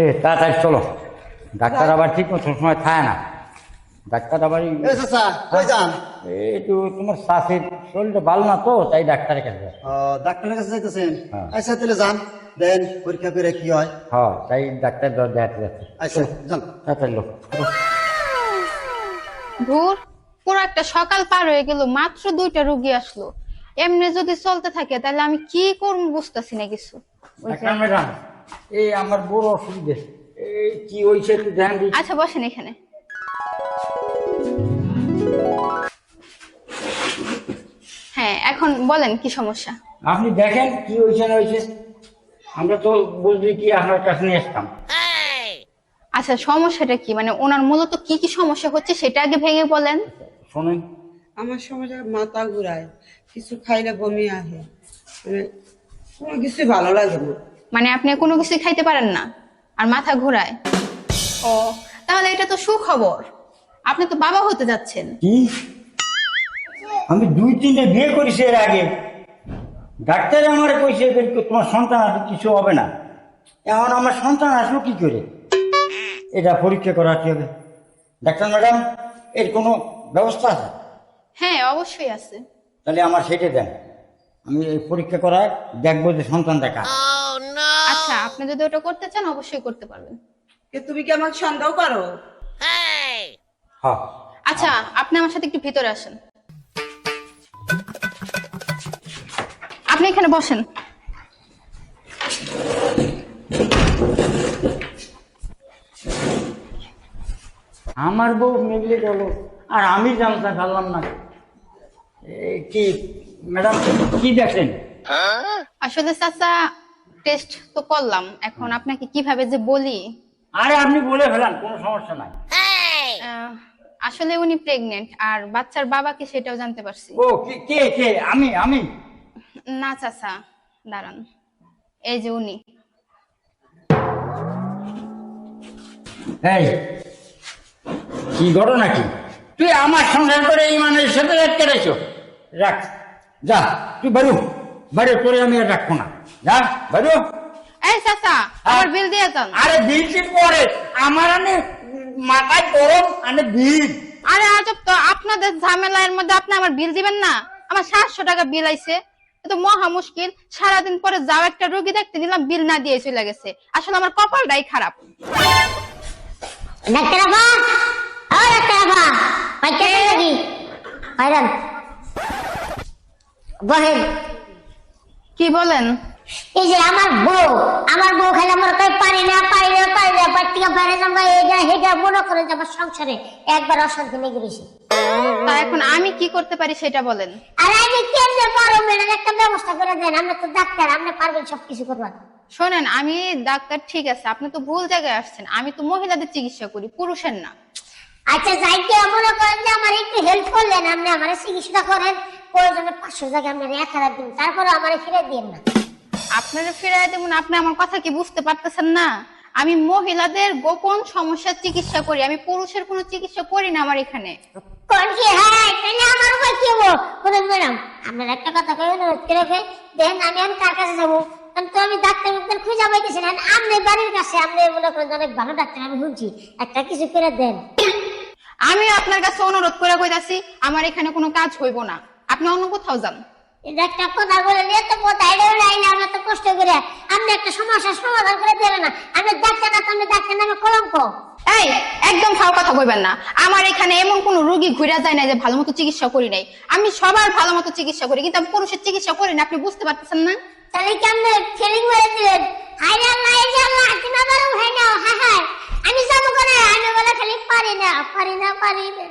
এ তাড়াতাড়ি চলো। ডাক্তার আবার ঠিক মতো সময় খায় না। ডাক্তার আবার এই একটু তোমার শ্বাসের শরীরটা ভালো না তো তাই ডাক্তারের কাছে ডাক্তারের কাছে যাইতেছেন? হ্যাঁ। আচ্ছা তাহলে যান। দেন পরীক্ষা করে কি হয়? হ্যাঁ তাই ডাক্তার দেখাতে যাচ্ছে। আচ্ছা যান। তাড়াতাড়ি লোক ধুর পুরো একটা সকাল পার হয়ে গেল মাত্র দুইটা রুগী আসলো। এমনি যদি চলতে থাকে তাহলে আমি কি করব বুঝতেছি না কিছু। ম্যাডাম এই আমার বড় অসুবিধে। এই কি হয়েছে একটু ধ্যান দিই। আচ্ছা বসেন এখানে। হ্যাঁ এখন বলেন কি সমস্যা? আপনি দেখেন কি হয়েছে না হয়েছে আমরা তো বুঝলি কি আপনার কাছে নিয়ে আসতাম। আচ্ছা সমস্যাটা কি? মানে ওনার মূলত কি কি সমস্যা হচ্ছে সেটা আগে ভেঙে বলেন। শোনেন। আমার সমস্যা মাথা ঘুরায় কিছু খাইলে বমি আসে মানে কোনো কিছু ভালো লাগে না। মানে আপনি কোনো কিছু খাইতে পারেন না। আর মাথা ঘোরায়। ও তাহলে এটা তো সুখবর। আপনি তো বাবা হতে যাচ্ছেন। কি? আমি দুই তিনটে বিয়ে করেছি এর আগে। ডাক্তার আমার কইছে তোমার সন্তান আসলে কিছু হবে না। এখন আমার সন্তান আসলো কি করে? এটা পরীক্ষা করাতে হবে? ডাক্তার ম্যাডাম এর কোনো ব্যবস্থা আছে? হ্যাঁ অবশ্যই আছে। তাহলে আমার সেটা দেন। আমি এই পরীক্ষা করায় দেখব যে সন্তান দেখা আচ্ছা আপনি যদি ওটা করতে চান অবশ্যই করতে পারবেন। কে তুমি কি আমাকে সন্দেহ করো? হ্যাঁ আচ্ছা আপনি আমার সাথে একটু ভিতরে আসেন। আপনি এখানে বসেন। আমার বউ মিলে গেল। আর আমি জানতে পারলাম না। কি ম্যাডাম কি দেখেন? আসলে চাচা টেস্ট তো করলাম। এখন আপনাকে কীভাবে যে বলি? আরে আপনি বলে ফেলান কোনো সমস্যা নাই। আসলে উনি প্রেগনেন্ট আর বাচ্চার বাবাকে সেটাও জানতে পারছি। ও কে কে কে? আমি আমি? না চাচা দাঁড়ান। এই যে উনি। এই কি ঘটনা কি? তুই আমার সংসার করে এই মানুষের সাথে রেছো রাখ যা তুই বাড়ু বাড়ি করে আমি আর রাখব না। যা বাড়ু এই চাচা আমার বিল দিয়ে যান আরে বিলটির পরে? আমার আনে মাথায় গরম আনে বিল। আরে আজব তো আপনাদের ঝামেলার মধ্যে আপনি আমার বিল দিবেন না? আমার সাতশো টাকা বিল আইছে। তো মহা মুশকিল। সারাদিন পরে যাও একটা রোগী দেখতে দিলাম বিল না দিয়ে চলে গেছে। আসলে আমার কপালটাই খারাপ। বহেন। কি বলেন? এই যে আমার বউ আমার বউ খালি আমার কই পারি না পারি না পারি না পাট্টিকা পারে না এটা হেটা মনে করে যে আমার সংসারে একবার অশান্তি লেগে গেছে তা এখন আমি কি করতে পারি সেটা বলেন। আর আমি কেমনে পারো ম্যাডাম একটা ব্যবস্থা করে দেন। আপনি তো ডাক্তার আপনি পারবেন সবকিছু করবার। শোনেন আমি ডাক্তার ঠিক আছে আপনি তো ভুল জায়গায় আসছেন। আমি তো মহিলাদের চিকিৎসা করি পুরুষের না। আচ্ছা যাইতে মনে করেন যে আমার একটু হেল্প করলেন আপনি আমার চিকিৎসা করেন। প্রয়োজনে পাঁচশো জায়গায় আপনি এক হাজার দিন তারপরে আমার ফিরে দিন না। আপনারা ফিরাই দেবেন আপনি আমার কথা কি বুঝতে পারতেছেন না? আমি মহিলাদের গোপন সমস্যার চিকিৎসা করি আমি পুরুষের কোনো চিকিৎসা করি না আমার এখানে। কোন কি তাহলে আমার উপর কি হব? কোনো ম্যাডাম আপনার একটা কথা কই অনুরোধ করে আমি আমি কার কাছে যাব? আমি তো আমি ডাক্তার ডাক্তার খুঁজে পাইতেছি না। আপনি বাড়ির কাছে আপনি মনে করেন অনেক ভালো ডাক্তার আমি শুনছি। একটা কিছু করে দেন। আমি আপনার কাছে অনুরোধ করে কইতাছি আমার এখানে কোনো কাজ হইব না। আপনি অন্য কোথাও যান। এটা একটা কথা বলে নিয়ে তো আমরা তো কষ্ট করে আপনি একটা সমস্যার সমাধান করে দেবেন না। আমি ডাক্তার না আমি ডাক্তার নামে কলঙ্ক। এই একদম খাও কথা কইবেন না। আমার এখানে এমন কোন রোগী ঘুরে যায় না যে ভালো মতো চিকিৎসা করি নাই। আমি সবার ভালো মতো চিকিৎসা করি কিন্তু আমি পুরুষের চিকিৎসা করি না আপনি বুঝতে পারতেছেন না? তাহলে কি আপনি ফিলিং দিলেন হাই এই যে আল্লাহ হ্যাঁ হ্যাঁ। আমি যাব করে আমি বলে খালি পারি না পারি না পারি না।